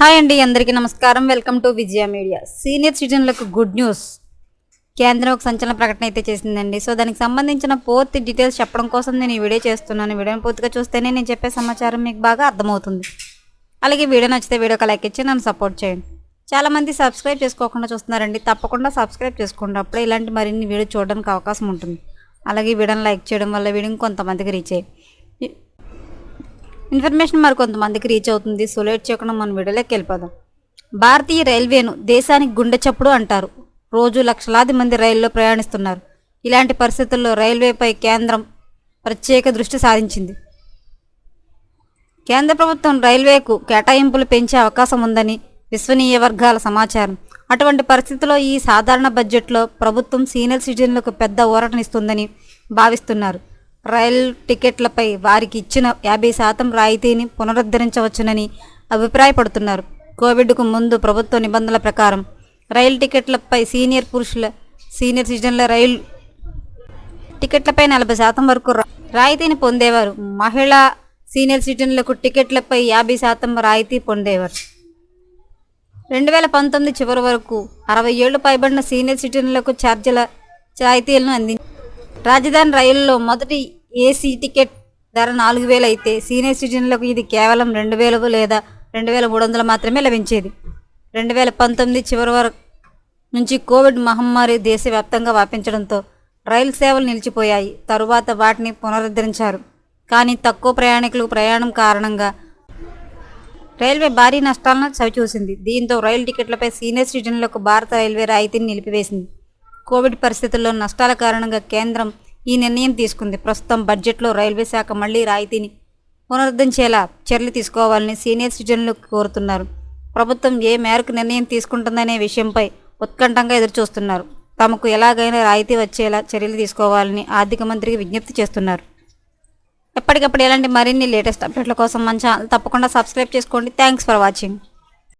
Hi అండి అందరికీ నమస్కారం. Welcome to Vijaya media senior సిటిజన్లకు good news కేంద్రం ఒక సంచలన ప్రకటన అయితే చేసిందండి. సో దానికి సంబంధించిన పూర్తి డీటెయిల్స్ చెప్పడం కోసం నేను ఈ వీడియో చేస్తున్నాను. వీడియోని పూర్తిగా చూస్తేనే నేను చెప్పే సమాచారం మీకు బాగా అర్థమవుతుంది. అలాగే వీడియో నచ్చితే వీడియోకి లైక్ ఇచ్చి నన్ను సపోర్ట్ చేయండి. చాలామంది సబ్స్క్రైబ్ చేసుకోకుండా చూస్తున్నారండి. తప్పకుండా సబ్స్క్రైబ్ చేసుకోండి. అప్పుడే ఇలాంటి మరిన్ని వీడియో చూడడానికి అవకాశం ఉంటుంది. అలాగే వీడియోని లైక్ చేయడం వల్ల వీడియో కొంతమందికి రీచ్ అయ్యి ఇన్ఫర్మేషన్ మరి కొంతమందికి రీచ్ అవుతుంది. సో లేట్ చేయకుండా మనం వీడియోలోకి వెళ్ళిపోదాం. భారతీయ రైల్వేను దేశానికి గుండె చప్పుడు అంటారు. రోజు లక్షలాది మంది రైల్లో ప్రయాణిస్తున్నారు. ఇలాంటి పరిస్థితుల్లో రైల్వేపై కేంద్రం ప్రత్యేక దృష్టి సారించింది. కేంద్ర ప్రభుత్వం రైల్వేకు కేటాయింపులు పెంచే అవకాశం ఉందని విశ్వనీయ వర్గాల సమాచారం. అటువంటి పరిస్థితుల్లో ఈ సాధారణ బడ్జెట్లో ప్రభుత్వం సీనియర్ సిటిజన్లకు పెద్ద ఊరటనిస్తుందని భావిస్తున్నారు. రైల్ టికెట్లపై వారికి ఇచ్చిన యాభై శాతం రాయితీని పునరుద్ధరించవచ్చునని అభిప్రాయపడుతున్నారు. కోవిడ్కు ముందు ప్రభుత్వ నిబంధనల ప్రకారం రైలు టికెట్లపై సీనియర్ పురుషుల సీనియర్ సిటిజన్ల రైలు టికెట్లపై నలభై శాతం వరకు రాయితీని పొందేవారు. మహిళా సీనియర్ సిటిజన్లకు టికెట్లపై యాభై శాతం రాయితీ పొందేవారు. రెండు వేల పంతొమ్మిది చివరి వరకు అరవై ఏళ్ళు పైబడిన సీనియర్ సిటిజన్లకు ఛార్జీల రాయితీలను అందించారు రాజధాని రైలులో మొదటి ఏసీ టికెట్ ధర నాలుగు వేలు అయితే సీనియర్ సిటిజన్లకు ఇది కేవలం రెండు వేలు లేదా రెండు వేల మూడు వందలు మాత్రమే లభించేది. రెండు వేల పంతొమ్మిది చివరి వరకు నుంచి కోవిడ్ మహమ్మారి దేశవ్యాప్తంగా వ్యాపించడంతో రైలు సేవలు నిలిచిపోయాయి. తరువాత వాటిని పునరుద్ధరించారు. కానీ తక్కువ ప్రయాణికులకు ప్రయాణం కారణంగా రైల్వే భారీ నష్టాలను చవిచూసింది. దీంతో రైలు టికెట్లపై సీనియర్ సిటిజన్లకు భారత రైల్వే రాయితీని నిలిపివేసింది. కోవిడ్ పరిస్థితుల్లో నష్టాల కారణంగా కేంద్రం ఈ నిర్ణయం తీసుకుంది. ప్రస్తుతం బడ్జెట్లో రైల్వే శాఖ మళ్ళీ రాయితీని పునరుద్ధరించేలా చర్యలు తీసుకోవాలని సీనియర్ సిటిజన్లు కోరుతున్నారు. ప్రభుత్వం ఏ మేరకు నిర్ణయం తీసుకుంటుందనే విషయంపై ఉత్కంఠంగా ఎదురుచూస్తున్నారు. తమకు ఎలాగైనా రాయితీ వచ్చేలా చర్యలు తీసుకోవాలని ఆర్థిక మంత్రికి విజ్ఞప్తి చేస్తున్నారు. ఎప్పటికప్పుడు ఎలాంటి మరిన్ని లేటెస్ట్ అప్డేట్ల కోసం మన ఛానల్ తప్పకుండా సబ్స్క్రైబ్ చేసుకోండి. Thanks for watching.